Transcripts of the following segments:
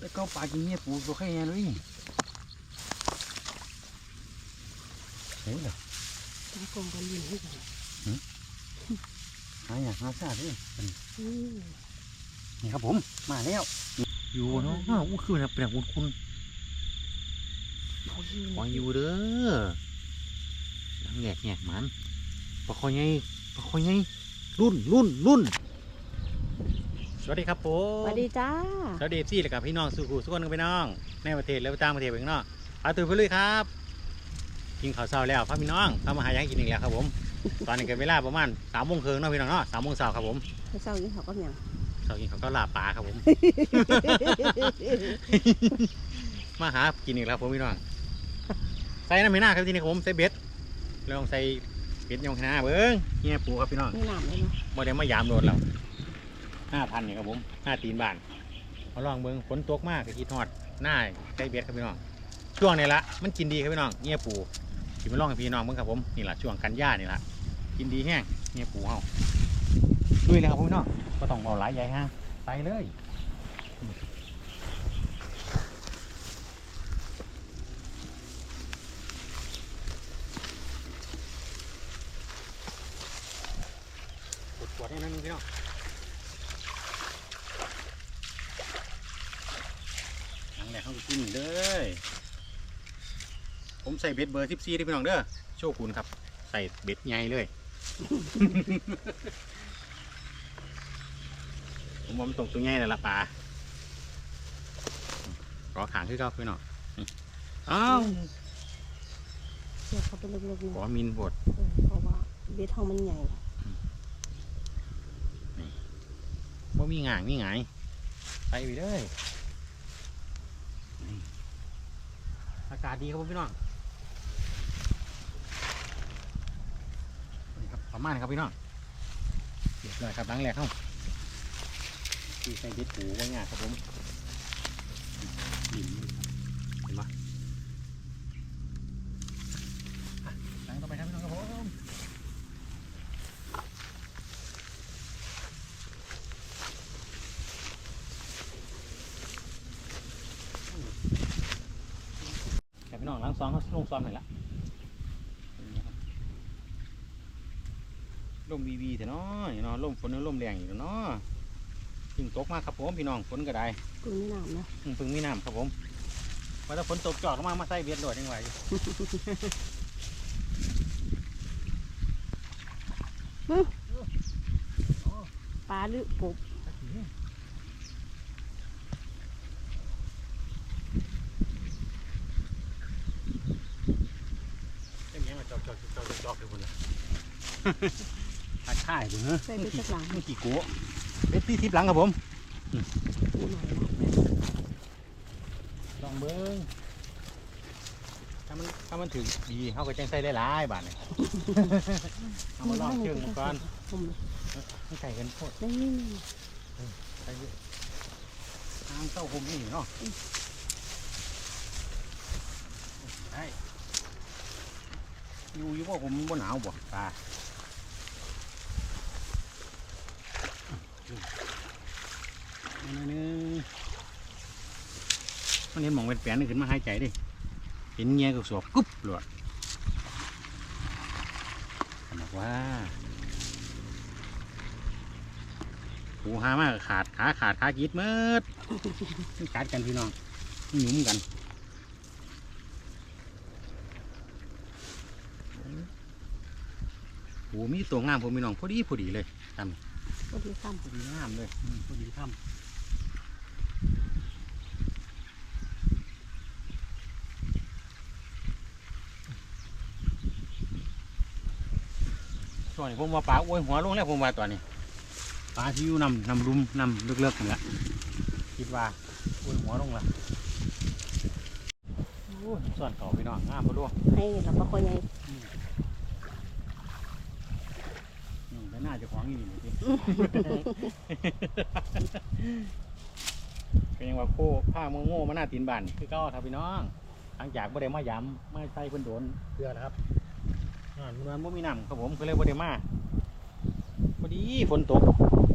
แล้วก็ปลากินเงี้ยปูตัวแค่เงี้ยเลยเฮ้ยเหรอตากองกันอยู่ที่ไหนหาอย่างหาซาด้วยอืมนี่ครับผม มาแล้ว อยู่เนาะอ้าวอู้คือนะเป็นแบบคุณคุณเขาอยู่ขออยู่เด้อหลังแหลกแหกมันปลาคอยไงปลาคอยไงรุ่นรุ่นรุ่นส วัสดีครับผสมวัสดีจ้าสวัสดีพี่และกับพี่น้องสู่ขู่สุกคนกันพี่น้องในประเทศและต่างประเทศไปข้างนอกอาตุยไปเลยครับกินข้าวเช้าแล้วพ่อพี่น้องทำมาหายังกินอีกแล้วครับผม ตอนนี้ก็เวลาประมาณสามโมงครึ่งเนาะพี่น้องเนาะสามโมงเช้าครับผมไปเศร้ายิ่งเขาก็ยังเช้ากินข้าวก็ลาบปลาครับผม มาหากินอีกแล้วครับผมพี่น้องใส่น้ำไม่น่าครับที่นี่ครับผมใส่เบ็ดลองใส่เบ็ดยองขนาเบิ้งเฮียปูครับพี่น้องไม่หนามเลยเนาะโมเดลมายามโดนเรา ห้าพันนี่ครับผมห้าตีนบานเอาลองเบิ้งฝนตกมากก็คิดทอดหน้าใส่เบ็ดครับพี่น้อง ช่วงนี้ละมันกินดีครับพี่น้องเฮียปูกินมาลองให้พี่น้องเบิ้งครับผมนี่แหละช่วงกันย่านี่ละกินดีแห้งเฮียปูเฮาดุยเลยครับพี่น้องก็ต้องเอาหลายใหญ่ฮะใส่เลยกดกดให้นั่นพี่น้องห ลังแรกเขาก็กินเด้อผมใส่เบ็ดเบอร์สิบสี่ที่พี่น้องเด้อโชคคุณครับ ใส่เบ็ดใหญ่เลย ผมว่ามันตกตัวใหญ่เลยละปลาขอขางขึ้นก็พี่น้องนี่อ้าวเสียบเขาไปลึกๆขอเนาะมินบดเออเพราะว่าเบ็ดเขามันใหญ่ว่ามีงางมีหงายไปไปเลยนี่อากาศดีครับพี่น้องนี่ครับประมาณนี้ครับพี่น้องเรียบร้อยครับล้างแรกเข้าที่ใส่เบ็ดปูว่างาครับผมดินเห็นปะอะหลังต่อไปครับพี่น้องครับผมแต่พี่น้องหลัง ซองเขาลงซ้อมหน่อยละลมวีวีแต่เนาะนี่เนาะลมฝนลมแรงอยู่เนาะจึงตกมากครับผมพี่น้องฝนก็ได้กูไม่หนามนะอืมเพึ่งมีน้ำครับผมว่าถ้าฝนตกจอดเข้ามามาใส่เบียดโดดยังไงปลาหรือกบ เป็นยังไงจอกจ อกจอกจอกจอกเลยคนละทักทายดูเนอะใส่เบ็ดสักหลังเมื่อกี้กูเบ็ดที่ทิพย์หลังครับผมไม่หนามนะลองเบิ้งถ้ามันถ้ามันถึงดีเขาก็จังใส่ได้หลายบาทเลยเอามาลองเชิงมันก่อนผมไม่ใส่กันโคตรนี่ใส่เยอะน้ำเต้าผมนี่เนาะได้ อยู่อยู่ว่าผมบ่หนาวบ่ตาอันนี้มันเห็นมองเป็นแปลนๆนี่ขึ้นมาหายใจดิ เห็นเงี้ยก็สวบกุ๊บหลวดบอกว่าหูหามากขาดขาขาดขากีดเมืดมันกัดกันพี่น้องมันหยุมกัน โอ้มีตัวงามผมพี่น้องพอดีพอดีเลยทก็ดีซ้ำพอดีงามเลยอืมพอดีทำช่วงนี้ผมว่าปลาโอ้ยหัวลงแล้วผมว่าตัวนี้ปลาที่อยู่นำนำรุมนำเลือกๆนี่แหละคิดว่าอุ้ยหัวลงละโอ้ยส่วนเขาพี่น้องงามพอดูำให้เราปลาคอยใหญ่ อืมแต่ น่าจะของอยู่นี่สิเป็นยังว่าโค้ผ้าโมโง่มาหน้าตีนบานคือเก้าครับพี่น้องหลังจากบ่ได้มาย้ำไม่ใส่เพิ่นโดนเกลือแล้วครับอ่ามันบ่มีน้ำครับผมก็เลยบ่ได้มาพอดีฝนตก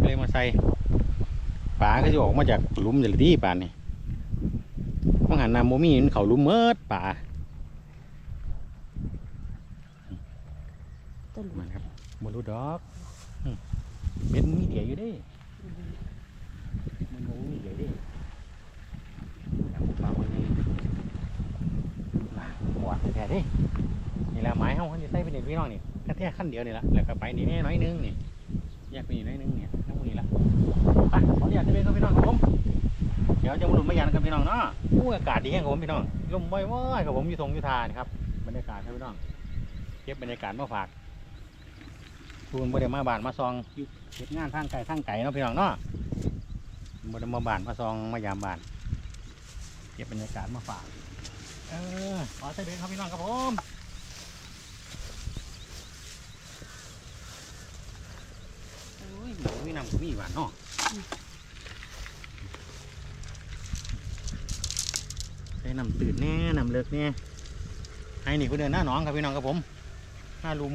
ก็เลยมาใส่ปลาก็จะออกมาจากหลุมอย่างที่ปานนี่มังหันน้ำโมมี่มันเขาลุ่มเมิดป่าต้นมันครับบรูดอกอืม เบ็ดมันมีเดียอยู่ด้มันโมมีเดียด้แล้วปลาวันนี้มาหวานแท้ด้นี่แหละไม้เฮาเขาจะใส่ไปในพี่น้องนี่แค่แค่ขั้นเดียวนี่ละแล้วก็ไปนี่แน่น้อยนึงนี่แยกไปนี่น้อยนึงเนี่ยทั้งหมดนี่ละไปขออนุญาตจะเป็นกับพี่น้องครับผมเดี๋ยวจะมาลุ้นมายันกับพี่น้องเนาะอู้อากาศดีแห้งครับผมพี่น้องลมว่อยๆกับผมอยู่ทงอยู่ทานครับบรรยากาศครับพี่น้องเก็บบรรยากาศมาฝาก ทูนบ่ได้มาบานมาซองเฮ็ดงานทางไกลทางไกลเนาะพี่น้องเนาะบ่ได้มาบานมาซองมายามบานเก็บบรรยากาศมาฝากเออขอใส่เบนครับพี่น้องครับผมโอ้ยหมูมีน้ำก็มีหวานเนาะใส่น้ำตื่นแน่น้ำเลิกแน่ให้นี่คุณเดินหน้าหนองครับพี่น้องครับผมหน้าลุม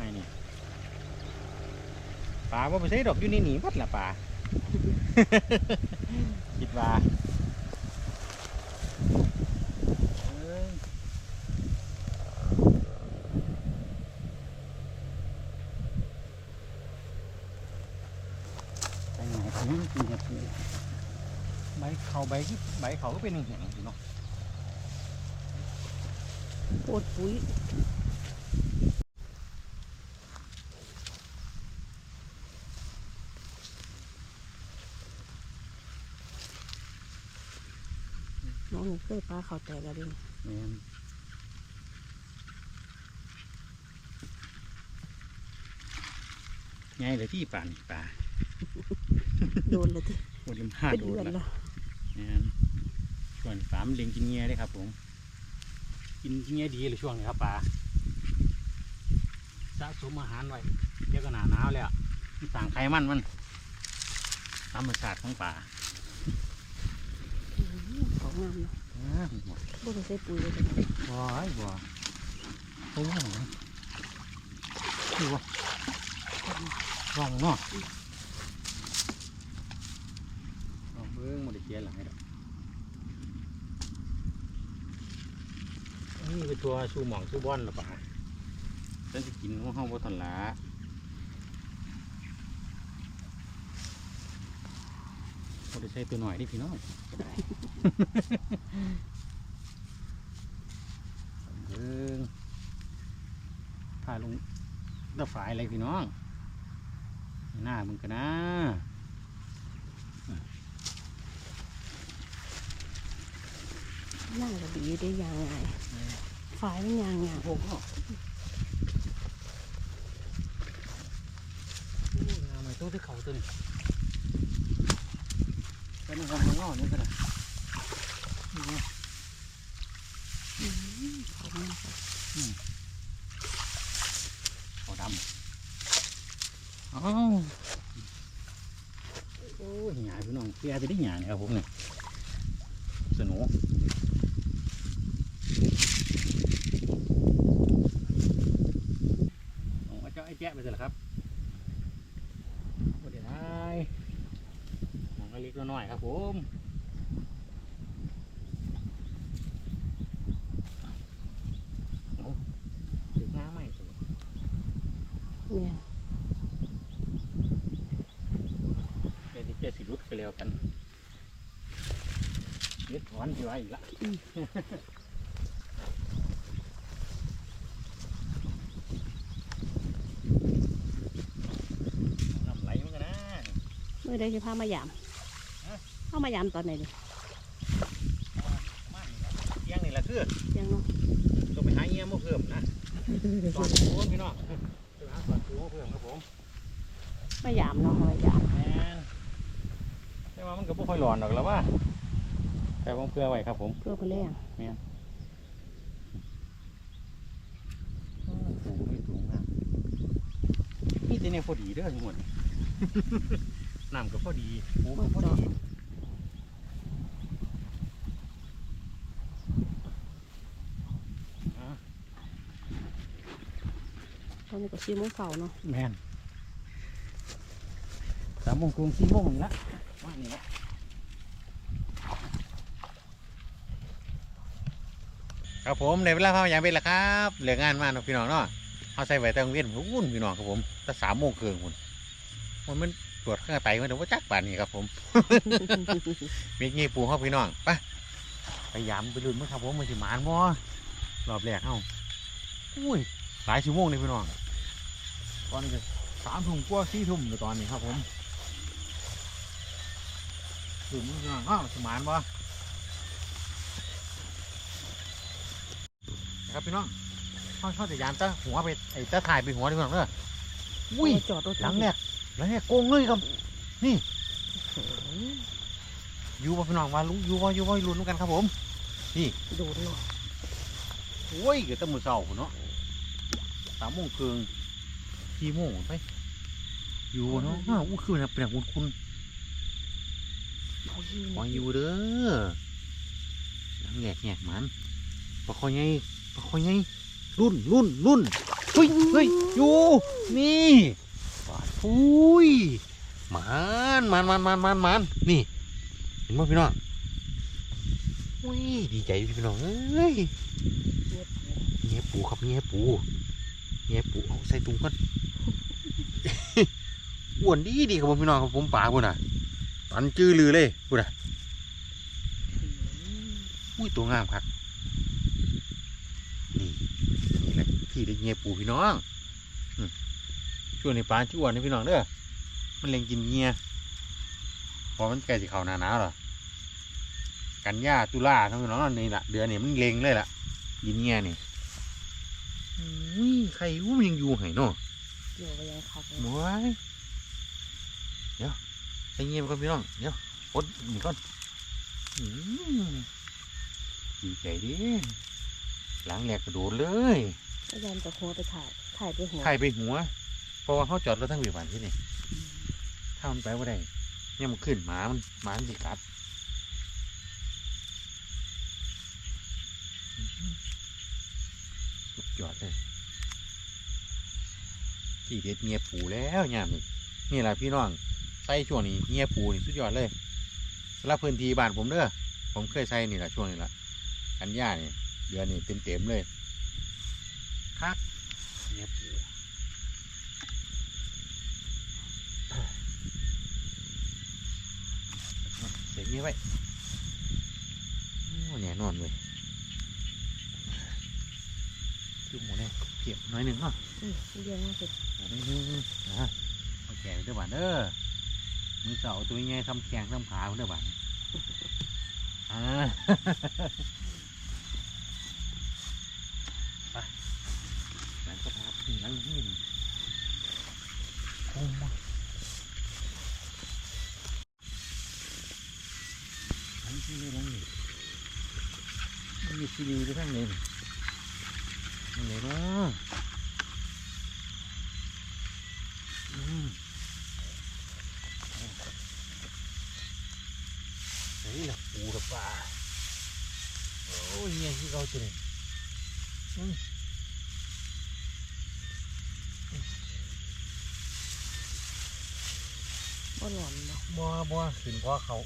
น้าหน้องให้นี่ปลาว่าไปใส่ดอกอยู่นี่หนีพัดละปลาคิดว่าเอ้ยไปไหนไปนั่งกินกับปูใบเขาใบที่ใบเขาก็เป็นหนึ่งแห่งอยู่เนาะโคตรปุ๋ย น้องเคยปลาเขาแตกอะไรแม่นไงเลยที่ป่านป่าโดนเลยที่โอ้ยมาเป็นโดเดืนอนละแล้วแม่นช่วงป่ามันเลี้ยงกินเงี้ยได้ครับ ผม กินเงี้ยดีเลยช่วงนี้ครับป่าสะสมอาหารไว้เดี๋ยวก็หนาหนาวแล้วมันต่างไขมันมันธรรมชาติของป่าอื้อหือขอ งามเนาะบ่ได้ใส่ปุ๋ยเลยจ้ะว้บัวโอ้โหนี่วะลองเนาะลองเบิ้งมันได้เจียหลังให้ดอกนี่คือตัวชูหมองชูบอนหรือเปล่าฉันจะกินของเฮาบ่ทันละบ่ได้ใช้ตัวหน่อยนี่พี่น้อง ก็ได้เบิ่งพาลงตะฝายอะไรพี่น้อง หน้ามึงกันนะน่าจะดีได้ยางไงฝ่ายมันยางไงโอ้โหงามไหมตัวที่เขาตัวนี้เป็นของมันงอนี่ก็ได้นี่ไงอื้อหือของงามค่ะเขาดำอ้าวโอ้ยหยาพี่น้องเพียไปได้หยาเนี่ยครับผมเนี่ยสนุกผมก็เจ้าไอ้แจ๊ะไปเสร็จแล้วครับสวัสดีไายมองเล็กๆน้อยๆครับผมเอาถึงหน้าไหมสิ เนี่ยเดี๋ยวนี้เจ๊สิรุดไปแล้วกันเด็ดถอนที่ไว้อีกละน้ำไหลมันกันนะเมื่อใดจะพามายามฮะเข้ามายามตอนไหนดิมานี่ครับเที่ยงนี่แหละคือยังเนาะต้องไปหาเงี้ยมาเพิ่มนะตอนปูพี่น้อง ไปหาตอนปูมาเพิ่มครับผมมายามเนาะมายามแมนแต่ว่ามันก็บ่ค่อยร้อนหรอกแล้วว่าแต่ผมเพื่อไว้ครับผมเพื่อไปแรงปูไม่สูงนะนี่แต่เนี่ยพอดีเด้อทั้งหมดนี่น้ำก็พอดีปูก็พอดี อนนี้ก็สี่โมงเสาเนาะแมนสามโมงกรุงสี่โมงนี่ละว่านี่ละครับผมในเวลาเผาอย่างเป็นละครับเหลืองานมากนะพี่น้องเนาะเอาใส่ไว้ตั้งเวียนวุ่นพี่น้องครับผมตั้งสามโมงครึ่งคุณมันมันตรวจข้างไตมันถึงว่าจักป่านนี่ครับผมมีเงี้ปูเข้าพี่น้องไปไปยามไปลุ้นมั้งครับผมมันจะมานบ่รอบแรกเอ้าอุ้ยหลายชั่วโมงเลยพี่น้อง ตอนนี้ก็สามทุ่มกว่าสี่ทุ่มในตอนนี้ครับผมลุ้นมั้งพี่น้องเอ้าสิหมานบ่นะครับพี่น้องเขาเขาจะยามตะหัวไปไอ้ตะถ่ายไปหัวดีกว่าเนอะอุ้ยจอดรถหลังแรกหลังแรกโกงเลยครับ นี่โอ้ยอยู่บ่พี่น้องมาลุอยู่บ่อยู่บ่ลุ้นกันครับผมโดนเนาะโอ้ยเกิดแตั้งมือเช้าพุ่นเนาะสามโมงครึ่ง สี่โมงไปอยู่บ่เนาะอ้าวอู้คือนะเป็นคุณคุณเขายืนขออยู่เด้อหลังแหลกแหกมันปะคอยไงปะคอยไงรุ่นรุ่นรุ่นเฮ้ยเฮ้ยอยู่นี่ปาดอุ้ยมันมันมันมันมันมันนี่เห็นบ่พี่น้องอุ้ยดีใจอยู่พี่น้องเอ้ยเงี้ยปูครับเงี้ยปูเงี้ยปูเอาใส่ถุงก่อน อ้วนดีดีครับผมพี่น้องครับผมป่าพุ่นอะตันจื้อลือเลยพุ่นอะอุ้ยตัวงามครับนี่นี่แหละที่ได้เงี้ยปูพี่น้องอืมช่วงในปลาที่อ้วนนี่พี่น้องเด้อมันเล็งกินเงี้ยพอมันใกล้สิเข้าหน้าหนาวหรอกันยาตุลาทั้งพี่น้องนี่แหละเดือนนี้มันเล็งเลยล่ะกินเงี้ยนี่อุ้ยใครอุ้มนยังอยู่ไหนเนาะเดี๋ยวก็ยังคักหมวยเดี๋ยวใส่เงียบก่อนพี่น้อง เดี๋ยวกดนี่ก่อนอืมดีใจดิหลังแหลกกระโดดเลยพยายามจะหัวไปถ่าย ถ่ายไปหัวถ่ายไปหัว เพราะว่าเขาจอดรถทั้งวีบันที่นี่ถ้ามันไปว่าได้เนี่ยมันขึ้นหมามันหมามันสิกัดสุดยอดเลยที่เด็ดเงียปูแล้วยามนี่นี่แหละพี่น้อง ใส่ช่วงนี้เงียปูนี่สุดยอดเลยสำหรับพื้นที่บ้านผมเด้อผมเคยใส่นี่แหละช่วงนี้ละกันย่านี่เดือนนี้เต็มเต็มๆเลยคักเงียปูเสียเงียไว้โอ้แน่นอนเลยจุ่มหมดเลยเก็บหน้อยหนึ่งเนาะอืมเรียงมาสิอันนี้นะโอเคเด้อบ้านเด้อ มือเสาตัวใหญ่ทำแข็งทำขาเด้อบ้านไปหลังกระทับนี่หลังหินโอ้มาหลังที่นี่หลังนี่มันมีซีดีด้วยทั้งนี้นี่นี่เลยเนาะ อืม นี่แหละปูกับปลาโอ้ยเนี่ยที่เขาจะเนี่ยอืมบ่หลอนเนาะบัวบัวขึ้นเพราะเขา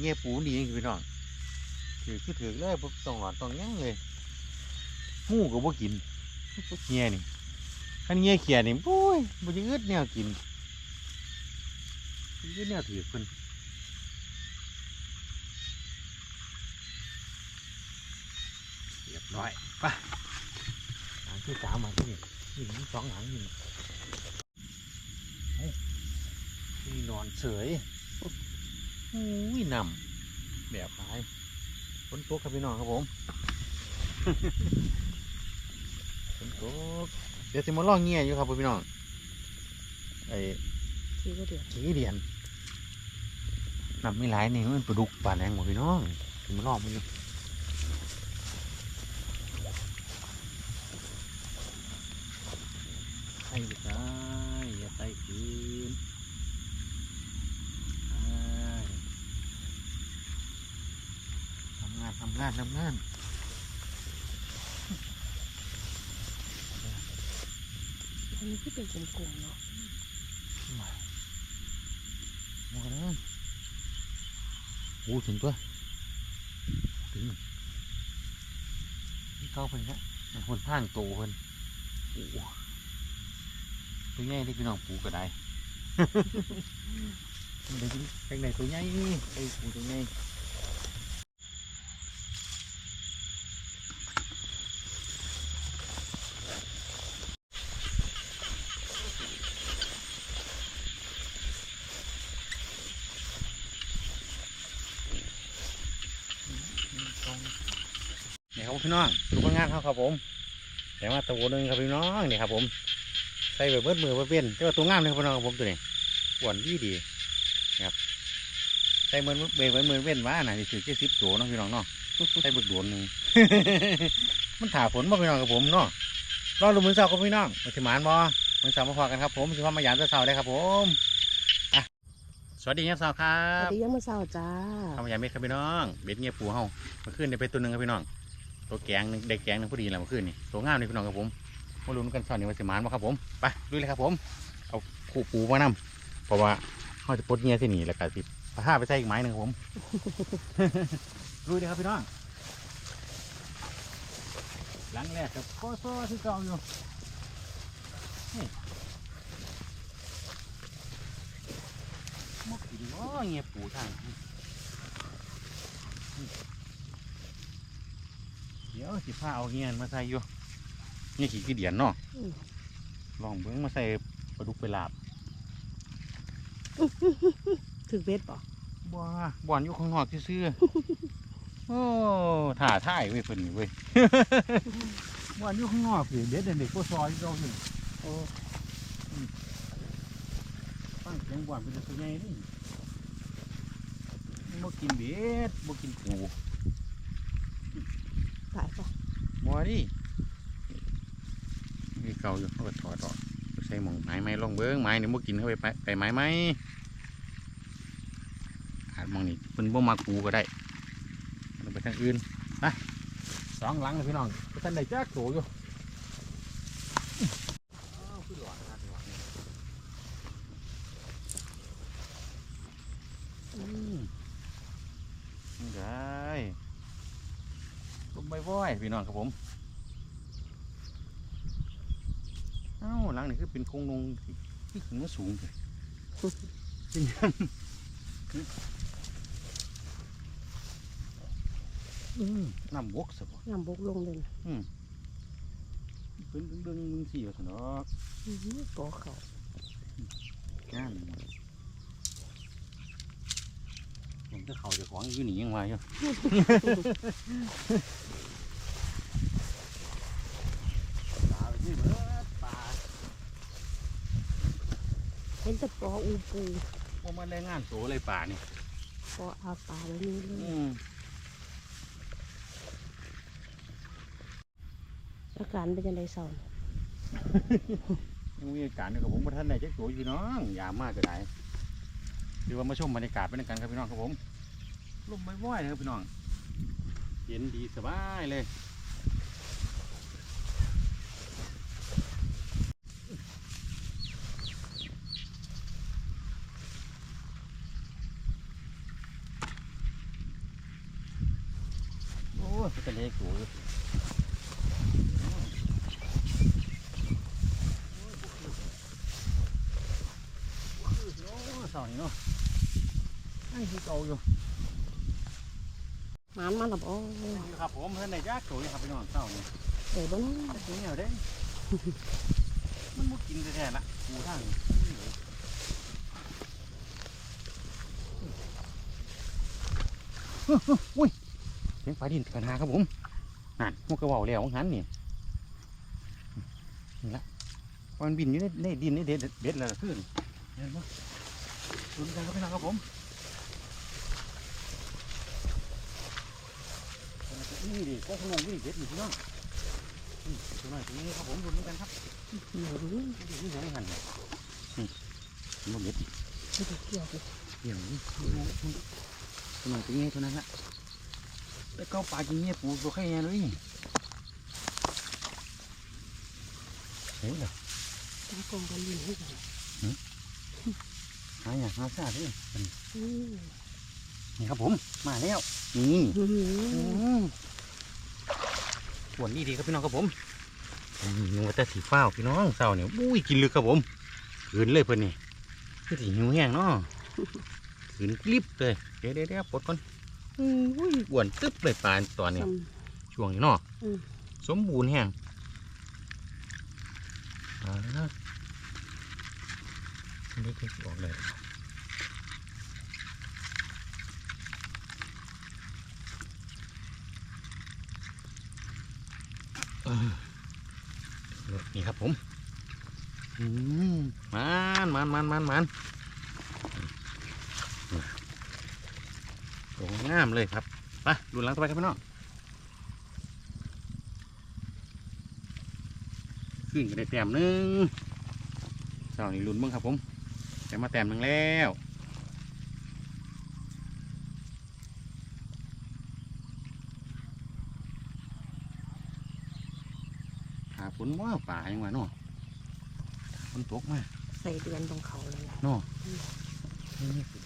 เงี้ยปูดีจริงๆพี่น้องถือคือถือเลยบ่ต้องหลอนต้องยั้งเลยหมูก็บ่กินเงี้ยนี่คันเงี้ยเขียนี่โอ้ยบ่จะอึดแนวกินอึดแนวถือเพิ่นเรียบร้อยไปหลังที่สามมาที่นี่นี่สองหลังนี่นี่นอนเฉย อ้ยนำแบบหายฝนตกครับพี่น้องครับผมฝนตกเดี๋ยวสิมาล่องเงี้ยอยู่ครับพี่น้องไอ้ทีก็เดือดขี้เดียนนำไม่หลายนี่มันปลาดุกปลาแรงหมดพี่น้องสิมาล่องมันอยู่ไอ้ตายอย่าไต่คืนำงานทำงาน อันนี้ที่ เป็นกลมๆเนาะโอ้โหโอ้ถึงตัวถึงนี่เก้าเพิ่นละมันคนพ่างโตเพิ่นโอ้โหตัวใหญ่ที่พี่น้องปูก็ได้มันได้แข่งไหนตัวใหญ่ไอ้ปูตัวใหญ่นี่ครับพี่น้องดูผลงานเขา ครับผมแต่ว่าตัวหนึงครับพี่น้องนี่ครับผม ใส่แบบเบิดมือเบิดเว้นแต่ว่าตัวงามเลยครับพี่น้องครับผมตัวนี้อ้วนดีดีนะครับใส่เหมือนเบรกเหมือนเหมือนเว้นว่าน่ะนี่ถือแค่สิบตัวเนาะพี่น้องเนาะใส่เบิกโดนหนึ่งมันถ่าฝนบ่พี่น้องกับผมเนาะรอดูมือเสาครับพี่น้องมาสิหมานบ่มือเสามาพอกันครับผมสิพามาหยามเสาได้ครับผมอะสวัสดีครับเสาครัสวับสดียังมาเศร้าจ้าทำมาหยามเม็ดครับพี่น้องเบ็ดเงียบปูเฮาเมื่อคืนได้ไปตัวหนึ่งครับพี่น้อง ตัวแกงหนึ่งเด็กแกงหนึ่งพอดีแหละเมื่อคืนนี่ตัวงามเลยพี่น้องครับผมมาลุ้นกันเสาร์นี้ว่าสิมานบ่ครับผมไปดูเลยครับผม เอาคู่ปูมานำเพราะว่าเขาจะปลดเงี้ยที่นี่แล้วก็สิพาไปใส่อีกไม้หนึ่งครับผมลุยเลยครับพี่น้องหลังแรกกับโคโซ่ที่เก่าอยู่มกกินว่าเงียบปูทางนี่เดี๋ยว สิพาเอาเงียนมาใส่อยู่นี่ขี้ขี้เดียนเนาะลองเบิ้งมาใส่ปลาดุกไปลาบถึกเบ็ดป่ะบ้าบ่อนอยู่ข้างนอกซื่อๆโอ้ถ่าท่ายเว้ยเพิ่นนี่เว้ยบ่อนอยู่ข้างนอกสิเด็ดเด็กก็ซอยเราอยู่โอ้ฟังเสียงบ่อนเป็นตัวใหญ่นี่บ่กินเบ็ดบ่กินปู ตายป่ะ บ่ ดิมีเก่าอยู่เขาก็ถอดออกไปใส่หมองไม้ไม้ลองเบิ้งไม้นี่บ่กินเข้าไปไปไปไม้ไหมอาจมองนี่เพิ่นบ่มาปูก็ได้มันไปทางอื่นไปสองหลังเลยพี่น้องไปทันได้จักโตอยู่อ้าวคือหลอนครับหลอนอืมได้ลมใบว้อยพี่น้องครับผม เอ้าหลัง นี่คือเป็นโครงลงที่ขึ้นมาสูงเลยเป็นยังอืมน้ำบกสบน้ำบกลงเลยนะเป็นดึงๆมึงสี่สนออื้อหือปอเขางานผมจะเขาเจะของอยู่หนียังไงอยู่ ปลาไปที่เบิดปลา เห็นแต่ป ออูปูพวกมันได้งานโตเลยป่านี่ปออาปลาแบบนี้เลยอืมอาการเป็นยังไงเศร้าเนี่ยยังมีอากาศด้วยกับผมประท่านไหนจะโตอยู่น้องยามมากก็ได้หรือว่ามาชมบรรยากาศไปด้วยกันครับพี่น้องครับผมลมไม่ว่อยนะครับพี่น้อง เย็นดีสบายเลย โอ้ยเป็นเล็กตัวอยู่โอ้ยสาวนี่เนาะนั่งที่เก่าอยู่ หมานมันหรอปอครับผมเพื่อนในยากตัวอยู่ครับพี่น้องเศร้านี่เอ๋บ้างตัวเหนียวเด้ มันมุกินแท้ๆละกูทางอุ้ยเสียงฟ้าดินกันหาครับผมนั่นพวกกระเว่าแล้วของหันนี่นี่ละมันบินอยู่ในในดินในเด็ดเด็ดแล้วล่ะขึ้นเห็นปะดูกันครับพี่น้องครับผม นี่ดิก็ขนมวิ่งเด็ดอยู่พี่น้องอืมตัวน้อยตัวนี้ครับผมดูกันครับเหนียวนี่ดูนี่ยังหันเนี่ยอืมมันเด็ดไม่ได้เกี่ยวเลยเดี๋ยวนี้ตัวน้อยตัวน้อยตัวนี้เท่านั้นละแต่เก้าปลากินเงี้ยปูตัวแค่เงี้ยเลยเฮ้ยเหรอตากองกันอยู่ให้กันหาอย่างหาซาด้วยอืมนี่ครับผม มาแล้ว นี่อื้อ หือส่วนนี้ดีครับพี่น้องครับผมนึกว่าแต่สีฟ้าวพี่น้องเศร้าเนี่ยอุ้ยกินลึกครับผมขืนเลยเพื่อนนี่คือสีหิวแห้งเนาะขืนกลิบเลยเดี๋ยวเดี๋ยวเดี๋ยวปลดก่อนอุ้ยอ้วนตึ๊บเลยปลาตอนนี้ซ้ช่วงนี้เนาะอืมสมบูรณ์แห้งอ่านี่คือออกเลยเออ นี่ครับผมอืมมันมันมันมันมันโอ้งามเลยครับไปดูหลังต่อไปครับพี่น้องขึ้นก็ได้แต้มหนึ่งเจ้านี่ลุ้นเบ้างครับผมได้มาแต้มหนึ่งแล้วหาฝ นว่าป่ายังไงเนาะฝนตกมาใส่เดือนตรงเขาเลยเนาะนี่คือเดือน